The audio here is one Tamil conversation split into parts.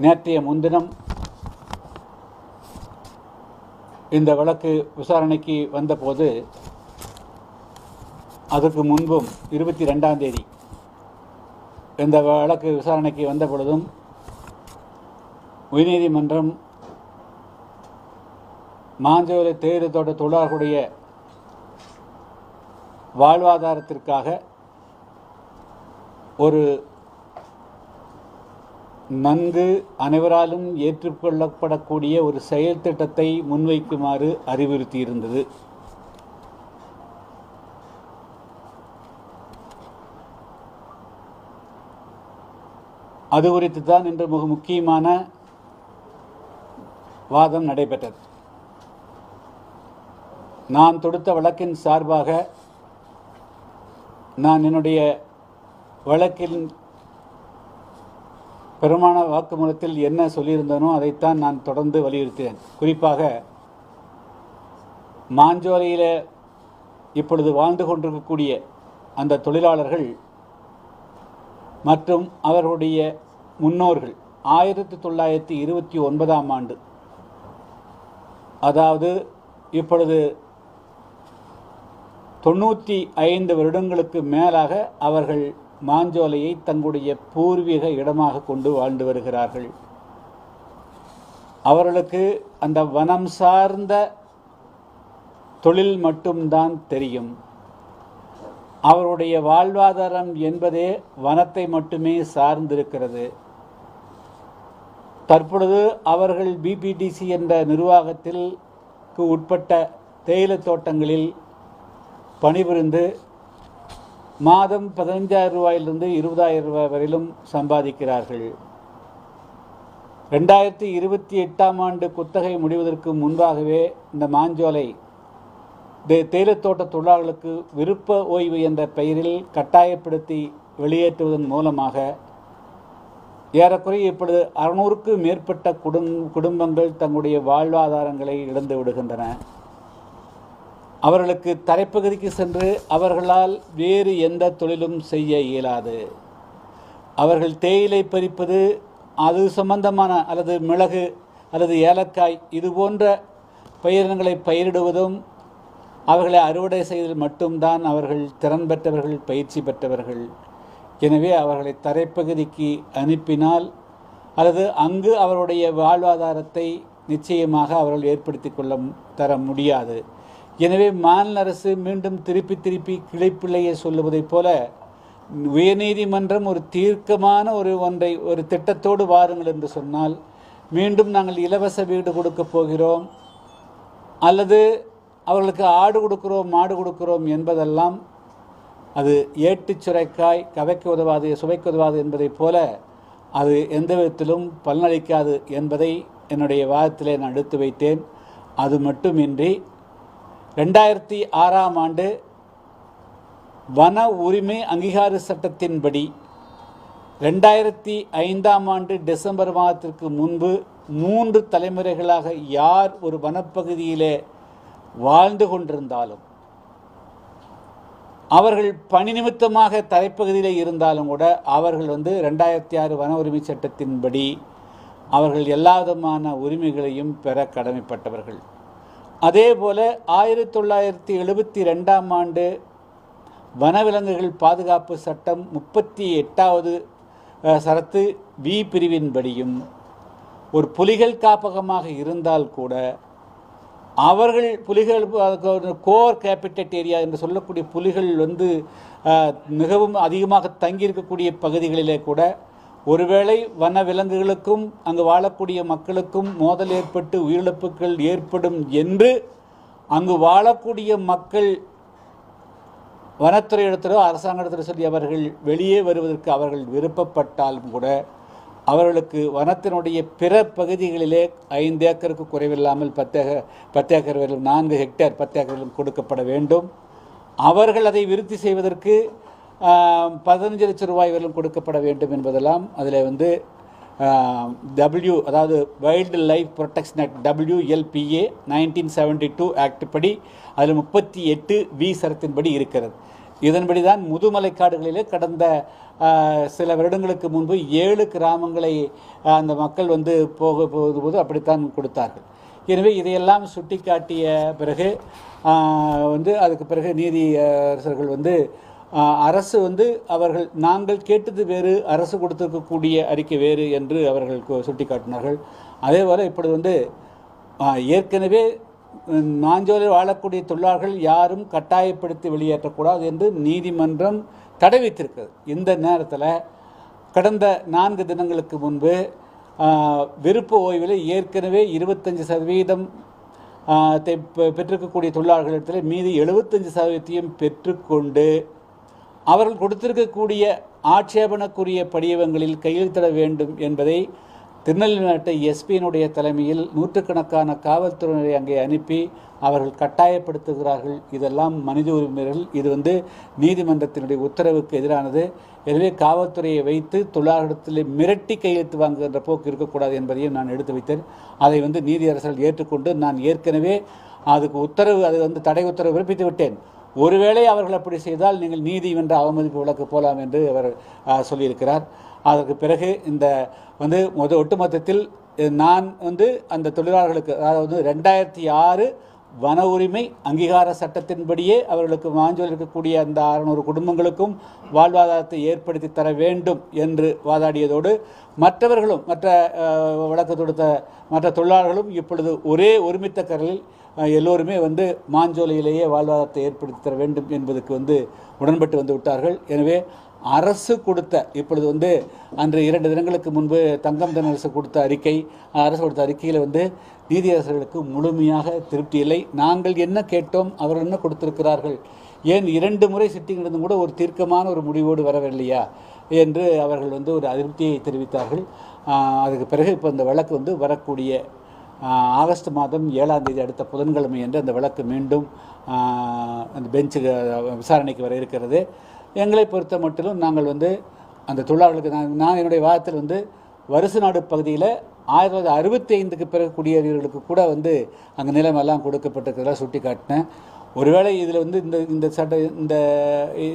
நேற்றைய முன்தினம் இந்த வழக்கு விசாரணைக்கு வந்தபோது அதற்கு முன்பும் இருபத்தி ரெண்டாம் தேதி இந்த வழக்கு விசாரணைக்கு வந்த பொழுதும் உயர்நீதிமன்றம் மாஞ்சோலை தேயிலை தோட்ட தொழிலாளர்களுடைய வாழ்வாதாரத்திற்காக ஒரு நன்கு அனைவராலும் ஏற்றுக்கொள்ளப்படக்கூடிய ஒரு செயல் திட்டத்தை முன்வைக்குமாறு அறிவுறுத்தியிருந்தது. அது குறித்து தான் இன்று மிக முக்கியமான வாதம் நடைபெற்றது. நான் தொடுத்த வழக்கின் சார்பாக நான் என்னுடைய வழக்கின் பெருமான வாக்குமூலத்தில் என்ன சொல்லியிருந்தனோ அதைத்தான் நான் தொடர்ந்து வலியுறுத்தினேன். குறிப்பாக மாஞ்சோலையில் இப்பொழுது வாழ்ந்து கொண்டிருக்கக்கூடிய அந்த தொழிலாளர்கள் மற்றும் அவர்களுடைய முன்னோர்கள் ஆயிரத்தி தொள்ளாயிரத்தி இருபத்தி ஒன்பதாம் ஆண்டு அதாவது இப்பொழுது தொண்ணூற்றி ஐந்து வருடங்களுக்கு மேலாக அவர்கள் மாஞ்சோலையை தங்களுடைய பூர்வீக இடமாக கொண்டு வாழ்ந்து வருகிறார்கள். அவர்களுக்கு அந்த வனம் சார்ந்த தொழில் மட்டும்தான் தெரியும். அவருடைய வாழ்வாதாரம் என்பதே வனத்தை மட்டுமே சார்ந்திருக்கிறது. தற்பொழுது அவர்கள் பிபிடிசி என்ற நிர்வாகத்திற்கு உட்பட்ட தேயிலை தோட்டங்களில் பணிபுரிந்து மாதம் பதினஞ்சாயிரம் ரூபாயிலிருந்து இருபதாயிரம் ரூபாய் வரையிலும் சம்பாதிக்கிறார்கள். ரெண்டாயிரத்தி இருபத்தி எட்டாம் ஆண்டு குத்தகை முடிவதற்கு முன்பாகவே இந்த மாஞ்சோலை தே- தேயிலைத்தோட்ட தொழிலாளர்களுக்கு விருப்ப ஓய்வு என்ற பெயரில் கட்டாயப்படுத்தி வெளியேற்றுவதன் மூலமாக ஏறக்குறைய இப்பொழுது அறுநூறுக்கு மேற்பட்ட குடும் குடும்பங்கள் தங்களுடைய வாழ்வாதாரங்களை இழந்து விடுகின்றன. அவர்களுக்கு தரைப்பகுதிக்கு சென்று அவர்களால் வேறு எந்த தொழிலும் செய்ய இயலாது. அவர்கள் தேயிலை பறிப்பது அது சம்பந்தமான அல்லது மிளகு அல்லது ஏலக்காய் இது போன்ற பயிரினங்களை பயிரிடுவதும் அவர்களை அறுவடை செய்தல் மட்டும்தான் அவர்கள் திறன் பெற்றவர்கள் பயிற்சி பெற்றவர்கள். எனவே அவர்களை தரைப்பகுதிக்கு அனுப்பினால் அல்லது அங்கு அவருடைய வாழ்வாதாரத்தை நிச்சயமாக அவர்கள் ஏற்படுத்தி கொள்ள தர முடியாது. எனவே மாநில அரசு மீண்டும் திருப்பி திருப்பி கிளைப்பிள்ளையை சொல்லுவதைப் போல உயர்நீதிமன்றம் ஒரு தீர்க்கமான ஒரு ஒன்றை ஒரு திட்டத்தோடு வாருங்கள் என்று சொன்னால் மீண்டும் நாங்கள் இலவச வீடு கொடுக்கப் போகிறோம். அல்லது அவர்களுக்கு ஆடு கொடுக்கிறோம் மாடு கொடுக்கிறோம் என்பதெல்லாம் அது ஏட்டுச் சுரைக்காய் கவைக்கு உதவாது சுவைக்கு உதவாது என்பதைப் போல அது எந்த விதத்திலும் பலனளிக்காது என்பதை என்னுடைய வாதத்திலே நான் எடுத்து வைத்தேன். அது மட்டுமின்றி ரெண்டாயிரத்தி ஆறாம் ஆண்டு வன உரிமை அங்கீகார சட்டத்தின்படி ரெண்டாயிரத்தி ஐந்தாம் ஆண்டு டிசம்பர் மாதத்திற்கு முன்பு மூன்று தலைமுறைகளாக யார் ஒரு வனப்பகுதியிலே வாழ்ந்து கொண்டிருந்தாலும் அவர்கள் பணி நிமித்தமாக தரைப்பகுதியிலே இருந்தாலும் கூட அவர்கள் வந்து ரெண்டாயிரத்தி ஆறு வன உரிமை சட்டத்தின்படி அவர்கள் எல்லா விதமான உரிமைகளையும் பெற கடமைப்பட்டவர்கள். அதே போல் ஆயிரத்தி தொள்ளாயிரத்தி எழுபத்தி ரெண்டாம் ஆண்டு வனவிலங்குகள் பாதுகாப்பு சட்டம் முப்பத்தி எட்டாவது சரத்து வி பிரிவின்படியும் ஒரு புலிகள் காப்பகமாக இருந்தால் கூட அவர்கள் புலிகள் கோர் கேபிட்டட் ஏரியா என்று சொல்லக்கூடிய புலிகள் வந்து மிகவும் அதிகமாக தங்கியிருக்கக்கூடிய பகுதிகளிலே கூட ஒருவேளை வன விலங்குகளுக்கும் அங்கு வாழக்கூடிய மக்களுக்கும் மோதல் ஏற்பட்டு உயிரிழப்புகள் ஏற்படும் என்று அங்கு வாழக்கூடிய மக்கள் வனத்துறை இடத்திலோ அரசாங்கத்திலோ சொல்லி அவர்கள் வெளியே வருவதற்கு அவர்கள் விருப்பப்பட்டாலும் கூட அவர்களுக்கு வனத்தினுடைய பிற பகுதிகளிலே ஐந்து ஏக்கருக்கு குறைவில்லாமல் பத்து ஏக்கர் பத்து ஏக்கர் வரையிலும் நான்கு ஹெக்டேர் பத்து ஏக்கரிலும் கொடுக்கப்பட வேண்டும். அவர்கள் அதை விருத்தி செய்வதற்கு பதினஞ்சு லட்சம் ரூபாய் வரையிலும் கொடுக்கப்பட வேண்டும் என்பதெல்லாம் அதில் வந்து டபிள்யூ அதாவது wild life protection act WLPA nineteen seventy two act படி அதில் முப்பத்தி எட்டு வி சரத்தின்படி இருக்கிறது. இதன்படி தான் முதுமலை காடுகளிலே கடந்த சில வருடங்களுக்கு முன்பு ஏழு கிராமங்களை அந்த மக்கள் வந்து போக போகும்போது அப்படித்தான் கொடுத்தார்கள். எனவே இதையெல்லாம் சுட்டிக்காட்டிய பிறகு வந்து அதுக்கு பிறகு நீதி அரசர்கள் வந்து அரசு வந்து அவர்கள் நாங்கள் கேட்டது வேறு அரசு கொடுத்திருக்கக்கூடிய அறிக்கை வேறு என்று அவர்கள் சுட்டிக்காட்டினார்கள். அதே போல் இப்பொழுது வந்து ஏற்கனவே ம், வாழக்கூடிய தொழிலாளர்கள் யாரும் கட்டாயப்படுத்தி வெளியேற்றக்கூடாது என்று நீதிமன்றம் தடை வைத்திருக்கிறது இந்த நேரத்தில் கடந்த நான்கு தினங்களுக்கு முன்பு விருப்ப ஓய்வில் ஏற்கனவே இருபத்தஞ்சி சதவீதம் பெற்றிருக்கக்கூடிய தொழிலாளர்களிடத்தில் மீதி எழுபத்தஞ்சு சதவீதத்தையும் பெற்றுக்கொண்டு அவர்கள் கொடுத்திருக்கக்கூடிய ஆட்சேபனக்குரிய படிவங்களில் கையெழுத்திட வேண்டும் என்பதை திருநெல்வேலி நாட்டை எஸ்பியினுடைய தலைமையில் நூற்றுக்கணக்கான காவல்துறையினரை அங்கே அனுப்பி அவர்கள் கட்டாயப்படுத்துகிறார்கள். இதெல்லாம் மனித உரிமைகள். இது வந்து நீதிமன்றத்தினுடைய உத்தரவுக்கு எதிரானது. எனவே காவல்துறையை வைத்து தொழிலாளர்களிடத்தில் மிரட்டி கையெழுத்து வாங்குகின்ற போக்கு இருக்கக்கூடாது என்பதையும் நான் எடுத்து வைத்தேன். அதை வந்து நீதியரசர்கள் ஏற்றுக்கொண்டு நான் ஏற்கனவே அதுக்கு உத்தரவு அது வந்து தடை உத்தரவு பிறப்பித்து விட்டேன். ஒருவேளை அவர்கள் அப்படி செய்தால் நீங்கள் நீதிமன்ற அவமதிப்பு வழக்கு போகலாம் என்று அவர் சொல்லியிருக்கிறார். அதற்கு பிறகு இந்த வந்து முத ஒட்டுமொத்தத்தில் நான் வந்து அந்த தொழிலாளர்களுக்கு அதாவது ரெண்டாயிரத்தி ஆறு வன உரிமை அங்கீகார சட்டத்தின்படியே அவர்களுக்கு மாஞ்சோல் இருக்கக்கூடிய அந்த அறுநூறு குடும்பங்களுக்கும் வாழ்வாதாரத்தை ஏற்படுத்தி தர வேண்டும் என்று வாதாடியதோடு மற்றவர்களும் மற்ற வழக்கு தொடுத்த மற்ற தொழிலாளர்களும் இப்பொழுது ஒரே ஒருமித்த கரலில் எல்லோருமே வந்து மாஞ்சோலையிலேயே வாழ்வாதாரத்தை ஏற்படுத்தி தர வேண்டும் என்பதுக்கு வந்து உடன்பட்டு வந்து விட்டார்கள். எனவே அரசு கொடுத்த இப்பொழுது வந்து அன்று இரண்டு தினங்களுக்கு முன்பு தங்கம் தென்னரசு கொடுத்த அறிக்கை அரசு கொடுத்த அறிக்கையில் வந்து நீதியரசர்களுக்கு முழுமையாக திருப்தி இல்லை. நாங்கள் என்ன கேட்டோம் அவர்கள் என்ன கொடுத்திருக்கிறார்கள்? ஏன் இரண்டு முறை சிட்டிங் இருந்தும் கூட ஒரு தீர்க்கமான ஒரு முடிவோடு வரவில்லையா என்று அவர்கள் வந்து ஒரு அதிருப்தியை தெரிவித்தார்கள். அதுக்கு பிறகு இப்போ இந்த வழக்கு வந்து வரக்கூடிய ஆகஸ்ட் மாதம் ஏழாம் தேதி அடுத்த புதன்கிழமை என்று அந்த வழக்கு மீண்டும் அந்த பெஞ்சுக்கு விசாரணைக்கு வர இருக்கிறது. எங்களை பொறுத்த மட்டிலும் நாங்கள் வந்து அந்த தொழிலாளர்களுக்கு நான் நான் என்னுடைய வாதத்தில் வந்து வருசு நாடு பகுதியில் ஆயிரத்தி தொள்ளாயிரத்தி அறுபத்தி ஐந்துக்கு பிறகு குடியேறியவர்களுக்கு கூட வந்து அங்கே நிலமெல்லாம் கொடுக்கப்பட்டிருக்கிறதா சுட்டி காட்டினேன் ஒருவேளை இதில் வந்து இந்த இந்த சட்ட இந்த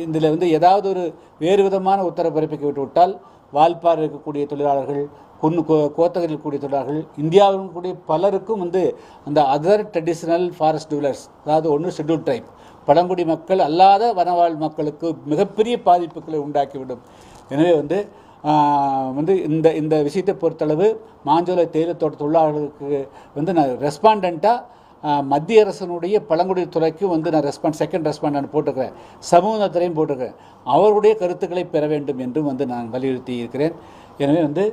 இதில் வந்து ஏதாவது ஒரு வேறு விதமான உத்தரவு பிறப்பிக்க விட்டு விட்டால் வால்பாறை இருக்கக்கூடிய தொழிலாளர்கள் குன்னு கோ கோத்தகரில் கூடிய தொடர்கள் இந்தியாவில் கூடிய பலருக்கும் வந்து அந்த அதர் ட்ரெடிஷ்னல் ஃபாரஸ்ட் டூலர்ஸ் அதாவது ஒன்று ஷெட்யூல் ட்ரைப் பழங்குடி மக்கள் அல்லாத வனவாழ் மக்களுக்கு மிகப்பெரிய பாதிப்புகளை உண்டாக்கிவிடும் எனவே வந்து வந்து இந்த இந்த விஷயத்தை பொறுத்தளவு மாஞ்சோலை தேயிலை தோட்ட தொழிலாளர்களுக்கு வந்து நான் ரெஸ்பாண்டண்ட்டாக மத்திய அரசனுடைய பழங்குடி துறைக்கும் வந்து நான் ரெஸ்பாண்ட் செகண்ட் ரெஸ்பாண்ட் போட்டிருக்கிறேன். சமூகத்துறையும் போட்டிருக்கிறேன். அவருடைய கருத்துக்களை பெற வேண்டும் என்றும் வந்து நான் வலியுறுத்தி இருக்கிறேன். எனவே வந்து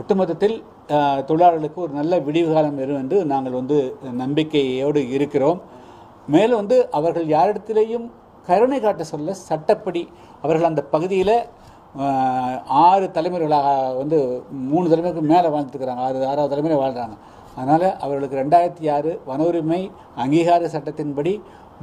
ஒட்டுமொத்தத்தில் தொழிலாளர்களுக்கு ஒரு நல்ல விடிவு காலம் வரும் என்று நாங்கள் வந்து நம்பிக்கையோடு இருக்கிறோம். மேலும் வந்து அவர்கள் யாரிடத்திலேயும் கருணை காட்ட சொல்ல சட்டப்படி அவர்கள் அந்த பகுதியில் ஆறு தலைமுறைகளாக வந்து மூணு தலைமுறைக்கு மேலே வாழ்ந்துருக்கிறாங்க. ஆறு ஆறாவது தலைமுறை வாழ்கிறாங்க அதனால் அவர்களுக்கு ரெண்டாயிரத்தி ஆறு வன உரிமை அங்கீகார சட்டத்தின்படி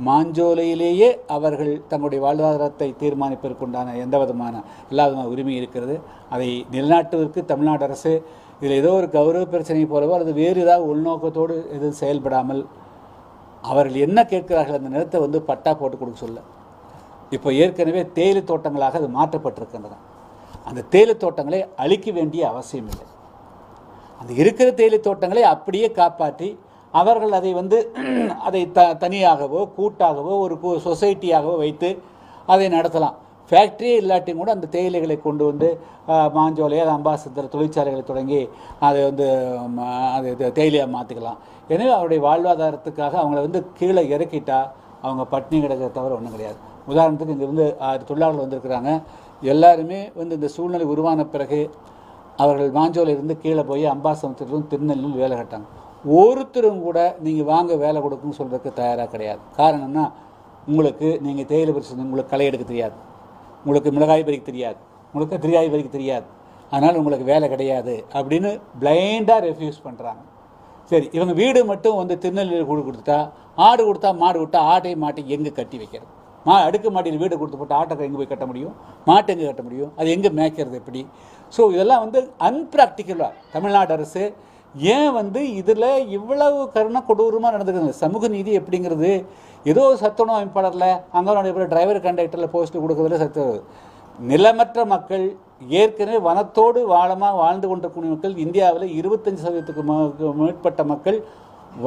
மாஞ்சோலையிலேயே அவர்கள் தங்களுடைய வாழ்வாதாரத்தை தீர்மானிப்பதற்குண்டான எந்த விதமான எல்லா விதமான உரிமை இருக்கிறது. அதை நிலைநாட்டுவதற்கு தமிழ்நாடு அரசு இதில் ஏதோ ஒரு கௌரவ பிரச்சனை போலவோ அல்லது வேறு ஏதாவது உள்நோக்கத்தோடு எதுவும் செயல்படாமல் அவர்கள் என்ன கேட்கிறார்கள் அந்த நிலத்தை வந்து பட்டா போட்டு கொடுக்க சொல்ல. இப்போ ஏற்கனவே தேயிலை தோட்டங்களாக அது மாற்றப்பட்டிருக்கின்றன. அந்த தேயிலை தோட்டங்களை அழிக்க வேண்டிய அவசியம் இல்லை அந்த இருக்கிற தேயிலை தோட்டங்களை அப்படியே காப்பாற்றி அவர்கள் அதை வந்து அதை த தனியாகவோ கூட்டாகவோ ஒரு கு- சொசைட்டியாகவோ வைத்து அதை நடத்தலாம். ஃபேக்ட்ரியே இல்லாட்டியும் கூட அந்த தேயிலைகளை கொண்டு வந்து மாஞ்சோலை அது அம்பாசந்தர் தொழிற்சாலைகளை தொடங்கி அதை வந்து அது தேயிலையாக மாற்றிக்கலாம் எனவே அவருடைய வாழ்வாதாரத்துக்காக அவங்கள வந்து கீழே இறக்கிட்டா அவங்க பட்னி கிடக்கிற தவிர ஒன்றும் கிடையாது. உதாரணத்துக்கு இங்கேருந்து ஆறு தொழிலாளர்கள் வந்திருக்கிறாங்க. எல்லாருமே வந்து இந்த சூழ்நிலை உருவான பிறகு அவர்கள் மாஞ்சோலையிலிருந்து கீழே போய் அம்பாசமுத்திரம் திருநெல்வேலியில் வேலை கட்டாங்க. ஒருத்தரும் கூட நீங்கள் வாங்க வேலை கொடுக்குன்னு சொல்கிறதுக்கு தயாராக கிடையாது. காரணம்னா உங்களுக்கு நீங்கள் தேயிலை பறிச்சு உங்களுக்கு களை எடுக்க தெரியாது. உங்களுக்கு மிளகாய் பறிக்க தெரியாது. உங்களுக்கு திரியாய் பறிக்க தெரியாது. அதனால் உங்களுக்கு வேலை கிடையாது அப்படின்னு பிளைண்டாக ரெஃப்யூஸ் பண்ணுறாங்க சரி இவங்க வீடு மட்டும் வந்து திருநெல்வேலி கூடு கொடுத்துட்டா ஆடு கொடுத்தா மாடு கொடுத்தா ஆட்டையும் மாட்டையும் எங்கே கட்டி வைக்கிறது? மா அடுக்கு மாடியில் வீடு கொடுத்து போட்டு ஆட்டை எங்கே போய் கட்ட முடியும்? மாட்டை எங்கே கட்ட முடியும்? அது எங்கே மேய்க்கிறது எப்படி? ஸோ இதெல்லாம் வந்து அன்பிராக்டிக்கலாக தமிழ்நாடு அரசு ஏன் வந்து இதில் இவ்வளவு கருண கொடூரமாக நடந்துக்கிறது சமூக நீதி எப்படிங்கிறது? ஏதோ சத்துணவு அமைப்பாளரில் அங்கே டிரைவர் கண்டக்டரில் போஸ்ட் கொடுக்குறதுல சத்து. நிலமற்ற மக்கள் ஏற்கனவே வனத்தோடு வாழமாக வாழ்ந்து கொண்டிருக்கூடிய மக்கள் இந்தியாவில் இருபத்தஞ்சு சதவீதத்துக்கு மேற்பட்ட மக்கள்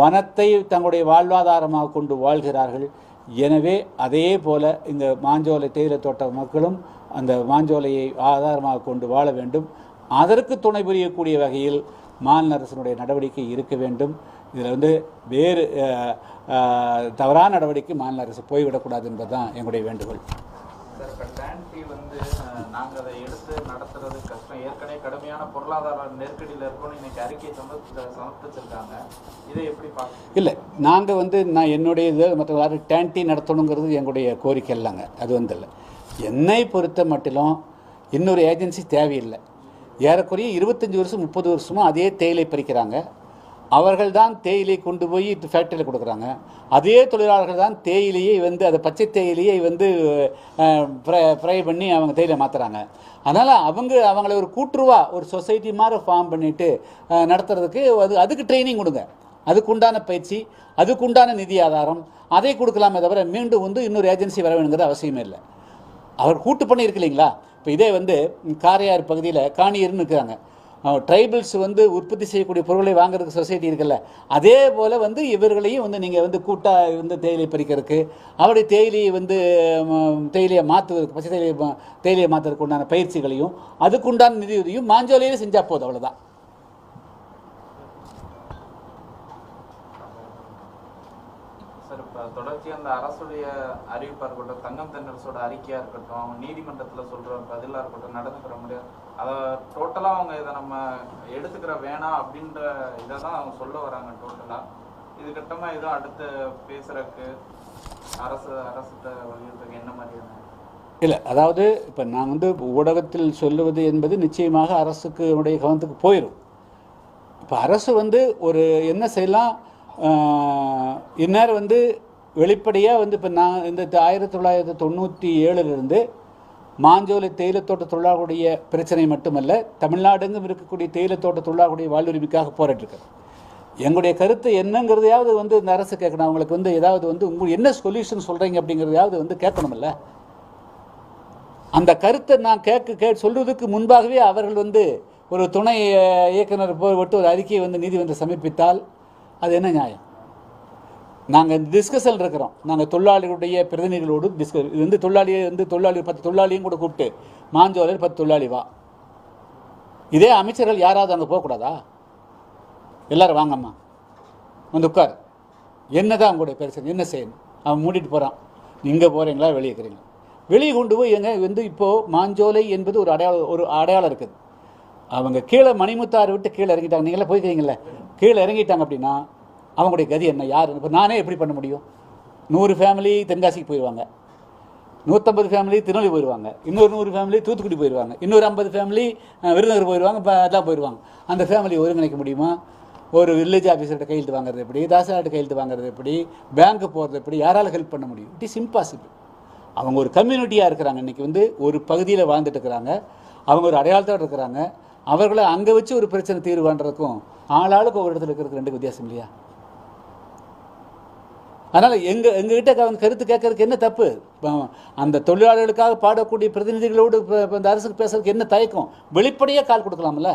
வனத்தை தங்களுடைய வாழ்வாதாரமாக கொண்டு வாழ்கிறார்கள். எனவே அதே போல் இந்த மாஞ்சோலை தேயிலை தோட்ட மக்களும் அந்த மாஞ்சோலையை ஆதாரமாக கொண்டு வாழ வேண்டும். அதற்கு துணை புரியக்கூடிய வகையில் மாநில அரசினுடைய நடவடிக்கை இருக்க வேண்டும். இதில் வந்து வேறு தவறான நடவடிக்கை மாநில அரசு போய்விடக்கூடாது என்பதுதான் எங்களுடைய வேண்டுகோள். நாங்கள் அதை எடுத்து நடத்துறது கஷ்டம். ஏற்கனவே கடுமையான பொருளாதார நெருக்கடியில் இருக்கோம்னு இன்னைக்கு அறிக்கை சமர்ப்பி சமர்ப்பிச்சிருக்காங்க. இதை எப்படி பார்க்க இல்லை நாங்கள் வந்து நான் என்னுடைய இது மற்ற யாரும் டேன்டி நடத்தணுங்கிறது எங்களுடைய கோரிக்கை இல்லைங்க அது வந்து இல்லை. என்னை பொறுத்த மட்டிலும் இன்னொரு ஏஜென்சி தேவையில்லை. ஏறக்குறைய இருபத்தஞ்சி வருஷம் முப்பது வருஷமும் அதே தேயிலை பறிக்கிறாங்க. அவர்கள் தான் தேயிலை கொண்டு போய் ஃபேக்டரியில் கொடுக்குறாங்க. அதே தொழிலாளர்கள் தான் தேயிலையை வந்து அதை பச்சை தேயிலையை வந்து ஃப்ரை பண்ணி அவங்க தேயிலை மாற்றுறாங்க அதனால் அவங்க அவங்கள ஒரு கூட்டுருவா ஒரு சொசைட்டி மாதிரி ஃபார்ம் பண்ணிவிட்டு நடத்துறதுக்கு அது அதுக்கு ட்ரைனிங் கொடுங்க. அதுக்குண்டான பயிற்சி அதுக்குண்டான நிதி ஆதாரம் அதை கொடுக்கலாமே தவிர மீண்டும் வந்து இன்னொரு ஏஜென்சி வர வேணுங்கிறது அவசியமே இல்லை. அவர் கூட்டு பண்ணியிருக்கு இல்லைங்களா? இப்போ இதே வந்து காரையார் பகுதியில் காணியர்னு இருக்கிறாங்க ட்ரைபிள்ஸ் வந்து உற்பத்தி செய்யக்கூடிய பொருளை வாங்குறதுக்கு சொசைட்டி இருக்குல்ல. அதே போல் வந்து இவர்களையும் வந்து நீங்கள் வந்து கூட்டாக வந்து தேயிலை பறிக்கிறதுக்கு அவருடைய தேயிலையை வந்து தேயிலையை மாற்றுவதற்கு பச்சை தேயிலை தேயிலையை மாற்றுறதுக்கு உண்டான பயிற்சிகளையும் அதுக்குண்டான நிதியுதவியும் மாஞ்சோலையிலே செஞ்சால் போதும் அவ்வளோதான் தொடர்ச்சி தொடர்ச்சியாக அந்த அரசுடைய அறிவிப்பாக இருக்கட்டும் தங்கம் தென்னரசோட அறிக்கையாக இருக்கட்டும் அவங்க நீதிமன்றத்தில் சொல்கிற பதிலாக இருக்கட்டும் நடந்துக்கிற முடியாது அதை டோட்டலாக அவங்க இதை நம்ம எடுத்துக்கிற வேணாம் அப்படின்ற இதை தான் அவங்க சொல்ல வராங்க டோட்டலாக இது கட்டமாக எதுவும் அடுத்து பேசுகிறக்கு அரசு அரசுகிட்ட வலியுறுத்துக்கு என்ன மாதிரியான இல்லை அதாவது இப்போ நான் வந்து ஊடகத்தில் சொல்லுவது என்பது நிச்சயமாக அரசுக்கு உடைய கவனத்துக்கு போயிடும் இப்போ அரசு வந்து ஒரு என்ன செய்யலாம்? இந்நேரம் வந்து வெளிப்படையாக வந்து இப்போ நான் இந்த ஆயிரத்தி தொள்ளாயிரத்தி தொண்ணூற்றி ஏழுலேருந்து மாஞ்சோலை தேயிலத்தோட்ட தொழிலாளர்களுடைய பிரச்சனை மட்டுமல்ல தமிழ்நாடெங்கும் இருக்கக்கூடிய தேயிலத்தோட்ட தொழிலாளர்களுடைய வாழ்வுரிமைக்காக போராட்டிருக்கேன் எங்களுடைய கருத்து என்னங்கிறதையாவது வந்து இந்த அரசு கேட்கணும். அவங்களுக்கு வந்து ஏதாவது வந்து உங்களுக்கு என்ன சொல்யூஷன் சொல்கிறீங்க அப்படிங்கிறதையாவது வந்து கேட்கணுமில்ல அந்த கருத்தை நான் கேட்க கே சொல்கிறதுக்கு முன்பாகவே அவர்கள் வந்து ஒரு துணை இயக்குனர் போட்டு ஒரு அறிக்கையை வந்து நீதிமன்றம் சமர்ப்பித்தால் அது என்ன நியாயம்? நாங்கள் டிஸ்கஷன் இருக்கிறோம். நாங்கள் தொழிலாளிகளுடைய பிரதிநிதிகளோடு டிஸ்கஸ் இது வந்து தொழிலாளியை வந்து தொழிலாளி பத்து தொழிலாளியும் கூட கூப்பிட்டு மாஞ்சோலையில் பத்து தொழிலாளி வா. இதே அமைச்சர்கள் யாராவது அங்கே போகக்கூடாதா? எல்லோரும் வாங்கம்மா. வந்து உட்கார். என்னதான் கூட பிரச்சனை என்ன செய்யணும்? அவன் மூடிட்டு போகிறான் நீங்கள் போகிறீங்களா வெளியே இருக்கிறீங்களா? வெளியே கொண்டு போய் எங்க? வந்து இப்போது மாஞ்சோலை என்பது ஒரு அடையாளம் ஒரு அடையாளம் இருக்குது. அவங்க கீழே மணிமுத்தாறு விட்டு கீழே இறங்கிட்டாங்க. நீங்களே போய்க்கிறீங்களே கீழே இறங்கிட்டாங்க அப்படின்னா அவங்களுடைய கதி என்ன யார்? இப்போ நானே எப்படி பண்ண முடியும்? நூறு ஃபேமிலி தென்காசிக்கு போயிடுவாங்க நூற்றம்பது ஃபேமிலி திருநெல்வேலி போயிடுவாங்க இன்னொரு நூறு ஃபேமிலி தூத்துக்குடி போயிடுவாங்க இன்னொரு ஐம்பது ஃபேமிலி விருதுநகர் போயிடுவாங்க இப்போ எல்லாம் போயிடுவாங்க அந்த ஃபேமிலி ஒருங்கிணைக்க முடியுமா? ஒரு வில்லேஜ் ஆஃபீஸர்கிட்ட கையெழுத்து வாங்குறது எப்படி? தாசார்கிட்ட கையெழுத்து வாங்குறது எப்படி? பேங்க்கு போகிறது எப்படி? யாரால ஹெல்ப் பண்ண முடியும்? இட் இஸ் இம்பாசிபிள் அவங்க ஒரு கம்யூனிட்டியாக இருக்கிறாங்க. இன்றைக்கி வந்து ஒரு பகுதியில் வாழ்ந்துட்டு இருக்கிறாங்க. அவங்க ஒரு அடையாளத்தோடு இருக்கிறாங்க. அவர்களை அங்கே வச்சு ஒரு பிரச்சனை தீர்வான்றதுக்கும் ஆளாளுக்கு ஒரு இடத்துல இருக்கிறதுக்கு ரெண்டு வித்தியாசம் இல்லையா? அதனால் எங்கள் எங்ககிட்ட அவங்க கருத்து கேட்கறதுக்கு என்ன தப்பு? இப்போ அந்த தொழிலாளர்களுக்காக பாடக்கூடிய பிரதிநிதிகளோடு இப்போ இந்த அரசுக்கு பேசுறதுக்கு என்ன தயக்கம்? வெளிப்படையாக கால் கொடுக்கலாம்ல?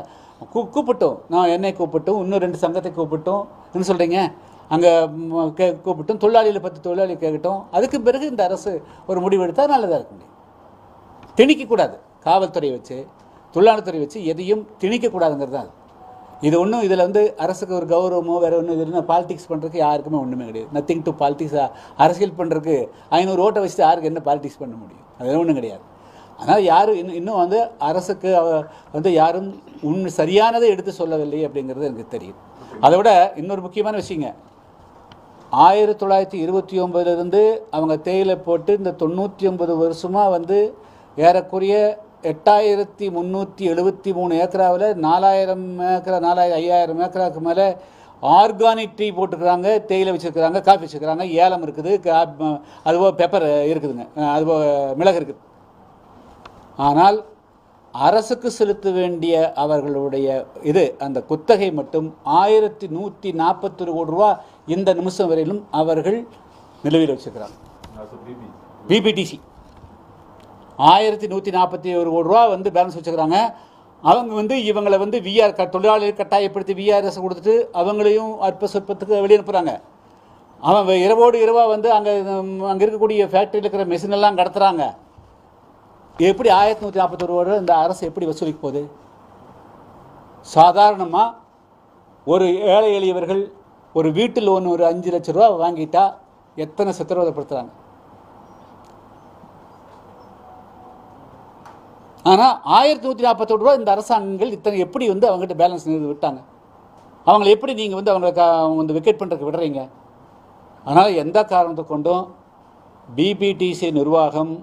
கூ கூப்பிட்டோம். நான் என்னை கூப்பிட்டோம் இன்னும் ரெண்டு சங்கத்தை கூப்பிட்டோம். என்ன சொல்கிறீங்க அங்கே கே கூப்பிட்டோம். தொழிலாளிகளை பற்றி தொழிலாளி கேட்கட்டும். அதுக்கு பிறகு இந்த அரசு ஒரு முடிவு எடுத்தால் நல்லதாக இருக்க முடியும் திணிக்கக்கூடாது. காவல்துறை வச்சு தொழிலாளர்துறை வச்சு எதையும் திணிக்கக்கூடாதுங்கிறது தான். அது இது ஒன்றும் இதில் வந்து அரசுக்கு ஒரு கௌரவமோ வேறு ஒன்றும் இது பாலிடிக்ஸ் பண்ணுறதுக்கு யாருக்குமே ஒன்றுமே கிடையாது. நத்திங் டு பாலிடிக்ஸ் அரசியல் பண்ணுறதுக்கு ஐநூறு ஓட்டை வச்சுட்டு யாருக்கு என்ன பாலிடிக்ஸ் பண்ண முடியும்? அது ஒன்றும் கிடையாது. அதனால் யாரும் இன்னும் இன்னும் வந்து அரசுக்கு வந்து யாரும் உண்மை சரியானதை எடுத்து சொல்லவில்லை அப்படிங்கிறது எனக்கு தெரியும். அதை விட இன்னொரு முக்கியமான விஷயங்க. ஆயிரத்தி தொள்ளாயிரத்தி இருபத்தி ஒம்பதுலேருந்து அவங்க தேயிலை போட்டு இந்த தொண்ணூற்றி ஒன்பது வருஷமாக வந்து ஏறக்குறைய எட்டாயிரத்தி முந்நூற்றி எழுபத்தி மூணு ஏக்கராவில் நாலாயிரம் ஏக்கரா நாலாயிரம் ஐயாயிரம் ஏக்கராவுக்கு மேலே ஆர்கானிக் டீ போட்டுக்கிறாங்க தேயிலை வச்சுருக்கிறாங்க காஃபி வச்சுருக்கிறாங்க ஏலம் இருக்குது கா- அதுபோல் பெப்பர் இருக்குதுங்க. அதுபோல் மிளகு இருக்குது. ஆனால் அரசுக்கு செலுத்த வேண்டிய அவர்களுடைய இது அந்த குத்தகை மட்டும் ஆயிரத்தி நூற்றி நாற்பத்தொரு கோடி ரூபா இந்த நிமிஷம் வரையிலும் அவர்கள் நிலுவையில் வச்சுக்கிறாங்க பிபிடிசி ஆயிரத்தி நூற்றி நாற்பத்தி ஒரு கோடி ரூபா வந்து பேலன்ஸ் வச்சுக்கிறாங்க. அவங்க வந்து இவங்களை வந்து விஆர் க தொழிலாளர் கட்டாயப்படுத்தி விஆர்எஸ் கொடுத்துட்டு அவங்களையும் அற்ப சொற்பத்துக்கு வெளியனுப்புகிறாங்க அவன் இரவோடு இரவாக வந்து அங்கே அங்கே இருக்கக்கூடிய ஃபேக்ட்ரியில் இருக்கிற மெஷின் எல்லாம் கடத்துகிறாங்க எப்படி ஆயிரத்தி நூற்றி நாற்பத்தொரு ரூபா இந்த அரசு எப்படி வசூலிக்க போகுது? சாதாரணமாக ஒரு ஏழை எளியவர்கள் ஒரு வீட்டு லோன் ஒரு அஞ்சு லட்ச ரூபா வாங்கிட்டா எத்தனை சித்திரவதைப்படுத்துகிறாங்க ஆனால் ஆயிரத்தி நூற்றி நாற்பத்தோடு ரூபா இந்த அரசாங்கங்கள் இத்தனை எப்படி வந்து அவங்ககிட்ட பேலன்ஸ் விட்டாங்க? அவங்கள எப்படி நீங்கள் வந்து அவங்களை அவங்க வந்து விக்கெட் பண்ணுறதுக்கு விடுறீங்க? அதனால் எந்த காரணத்தை கொண்டும் பிபிடிசி நிர்வாகம்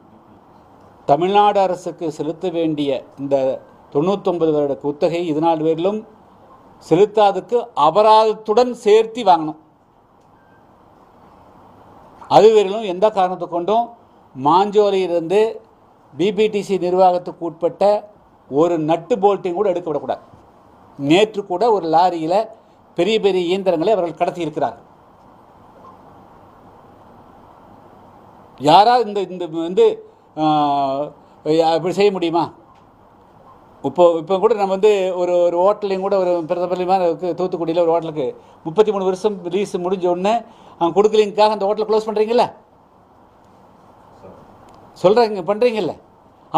தமிழ்நாடு அரசுக்கு செலுத்த வேண்டிய இந்த தொண்ணூத்தொன்பது வருட குத்தகை இதனால் வரையிலும் செலுத்தாததுக்கு அபராதத்துடன் சேர்த்து வாங்கணும். அது வரையிலும் எந்த காரணத்தை கொண்டும் மாஞ்சோலையிலிருந்து பிபிடிசி நிர்வாகத்துக்கு உட்பட்ட ஒரு நட்டு போல்ட்டையும் கூட எடுக்க விடக்கூடாது நேற்று கூட ஒரு லாரியில் பெரிய பெரிய இயந்திரங்களை அவர்கள் கடத்தி இருக்கிறார்கள் யாராவது இந்த இந்த வந்து இப்படி செய்ய முடியுமா? இப்போ இப்போ கூட நம்ம வந்து ஒரு ஒரு ஹோட்டல்லையும் கூட ஒரு பிரதமர்லையுமா தூத்துக்குடியில் ஒரு ஹோட்டலுக்கு முப்பத்தி மூணு வருஷம் லீஸ் முடிஞ்ச உடனே அவங்க கொடுக்கலிங்காக அந்த ஹோட்டலை க்ளோஸ் பண்ணுறீங்களா சொல்கிறீங்க பண்ணுறீங்கல்ல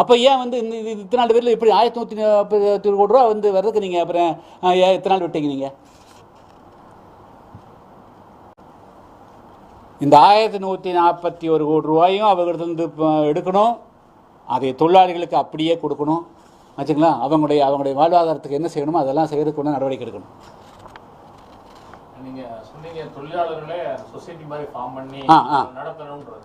அப்போ ஏன் வந்து இந்த இது இத்தனை நாலு பேரில் இப்படி ஆயிரத்தி நூற்றி நாற்பது கோடி ரூபா வந்து வர்றதுக்கு நீங்கள் அப்புறம் ஏன் இத்தனை நாள் விட்டீங்க நீங்கள் இந்த ஆயிரத்தி நூற்றி நாற்பத்தி ஒரு கோடி ரூபாயும் அவர்களிடந்து இப்போ எடுக்கணும். அதை தொழிலாளிகளுக்கு அப்படியே கொடுக்கணும். ஆச்சுங்களா? அவங்களுடைய அவங்களுடைய வாழ்வாதாரத்துக்கு என்ன செய்யணுமோ அதெல்லாம் செய்யறதுக்கு ஒன்று நடவடிக்கை எடுக்கணும். நீங்க சொன்னீங்க தொழிலாளர்களே சொசைட்டி மாதிரி ஃபார்ம் பண்ணி. நடத்தணும்ன்றது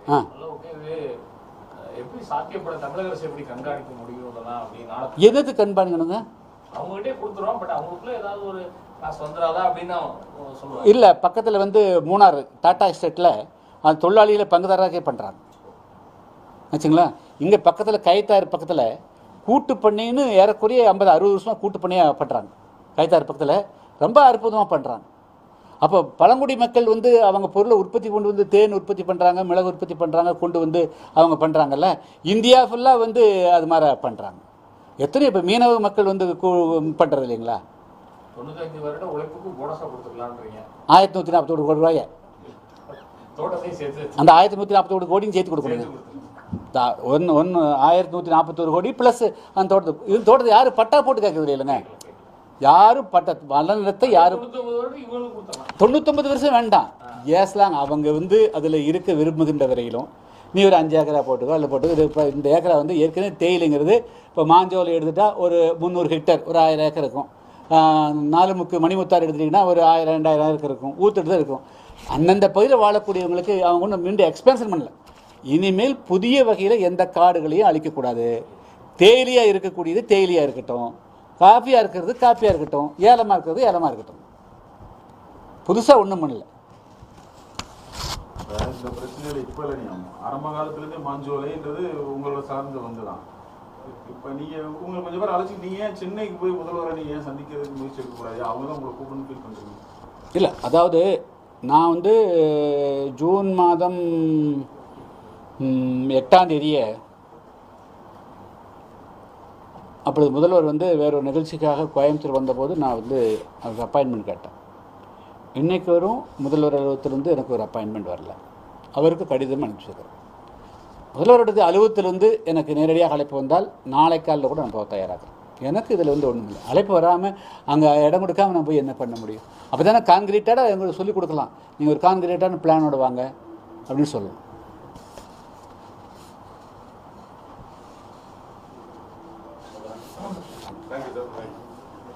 எப்படி சாத்தியப்பட தமிழக அரசு எப்படி கண்காணிக்க முடியும் அப்படின்னு எதுக்கு கண்பானுங்கணுங்க அவங்ககிட்டே கொடுத்துருவோம் பட் அவங்களுக்குள்ள ஏதாவது ஒரு இல்லை பக்கத்தில் வந்து மூணார் டாடா எஸ்டேட்டில் அந்த தொழிலாளிகளை பங்குதாரராகவே பண்ணுறாங்க ஆச்சுங்களா? இங்கே பக்கத்தில் கைத்தாறு பக்கத்தில் கூட்டு பண்ணின்னு ஏறக்குறைய ஐம்பது அறுபது வருஷமாக கூட்டு பண்ணியாக பண்ணுறாங்க கைத்தாறு பக்கத்தில் ரொம்ப அற்புதமாக பண்ணுறாங்க அப்போ பழங்குடி மக்கள் வந்து அவங்க பொருளை உற்பத்தி கொண்டு வந்து தேன் உற்பத்தி பண்ணுறாங்க மிளகு உற்பத்தி பண்ணுறாங்க கொண்டு வந்து அவங்க பண்ணுறாங்கல்ல இந்தியா ஃபுல்லாக வந்து அது மாதிரி பண்ணுறாங்க எத்தனை இப்போ மீனவ மக்கள் வந்து பண்ணுறது இல்லைங்களா? ஆயிரத்தி நூற்றி நாற்பத்தோடு கோடி ரூபாயை. அந்த ஆயிரத்தி நூற்றி நாற்பத்தோடு கோடியும் சேர்த்து தா- ஒன்று ஒன்று ஆயிரத்தி நூற்றி நாற்பத்தோரு கோடி ப்ளஸ் அந்த தோட்டத்து. இது தோட்டத்தை யாரும் பட்டா போட்டு கேட்கறது இல்லைங்க? யாரும் பட்ட வள நிலத்தை யாரும் தொண்ணூத்தொன்பது வருஷம் வேண்டாம். ஏசலாங்க அவங்க வந்து அதில் இருக்க விரும்புகின்ற வரையிலும் நீ ஒரு அஞ்சு ஏக்கரா போட்டுக்கோ அதில் போட்டு இது இப்போ இந்த ஏக்கரா வந்து ஏற்கனவே தேயிலைங்கிறது இப்போ மாஞ்சோலை எடுத்துட்டா ஒரு முந்நூறு ஹெக்டர் ஒரு ஆயிரம் ஏக்கர் இருக்கும். நாலு முக்கு மணிமுத்தாறு எடுத்துட்டிங்கன்னா ஒரு ஆயிரம் ரெண்டாயிரம் ஏக்கர் இருக்கும். ஊத்துட்டு தான் இருக்கும். அந்தந்த பகுதியில் வாழக்கூடியவங்களுக்கு அவங்க ஒன்றும் மீண்டும் எக்ஸ்பென்ஷன் பண்ணல. இனிமேல் புதிய வகையில் எந்த காடுகளையும் அழிக்கக்கூடாது. தேயிலையாக இருக்கக்கூடியது தேயிலையாக இருக்கட்டும். காஃபியாக இருக்கிறது காஃபியாக இருக்கட்டும் ஏலமாக இருக்கிறது ஏலமாக இருக்கட்டும். புதுசாக ஒன்றும் பண்ணல. இந்த பிரச்சனைகள் இப்ப இல்லை ஆரம்ப காலத்துல இருந்தே மாஞ்சோலைன்றது உங்களோட சார்ந்து வந்துதான் இப்ப நீங்க உங்களை கொஞ்சம் பேர் அழைச்சி நீங்க ஏன் சென்னைக்கு போய் முதல்வரை நீங்க ஏன் சந்திக்கிறதுக்கு முயற்சி எடுக்க கூடாது? அவங்க தான் உங்களை கூப்பிடணும் ஃபீல் பண்றீங்க. இல்லை அதாவது நான் வந்து ஜூன் மாதம் எட்டாம் தேதியே அப்பொழுது முதல்வர் வந்து வேறொரு நிகழ்ச்சிக்காக கோயம்புத்தூர் வந்தபோது நான் வந்து அவருக்கு அப்பாயின்மெண்ட் கேட்டேன். இன்றைக்கு வரும் முதல்வர் அலுவலகத்திலிருந்து எனக்கு ஒரு அப்பாயின்மெண்ட் வரல. அவருக்கு கடிதம் அனுப்பிச்சிருக்கிறேன். முதல்வருடைய அலுவலகத்திலிருந்து எனக்கு நேரடியாக அழைப்பு வந்தால் நாளை காலையில் கூட நான் போக தயாராகிறேன். எனக்கு இதில் வந்து ஒன்றும் இல்லை. அழைப்பு வராமல் அங்கே இடம் கொடுக்காம நான் போய் என்ன பண்ண முடியும்? அப்போ தானே கான்கிரீட்டாக எங்களுக்கு சொல்லிக் கொடுக்கலாம். நீங்கள் ஒரு கான்கிரீட்டான பிளானோட வாங்க அப்படின்னு சொல்லலாம்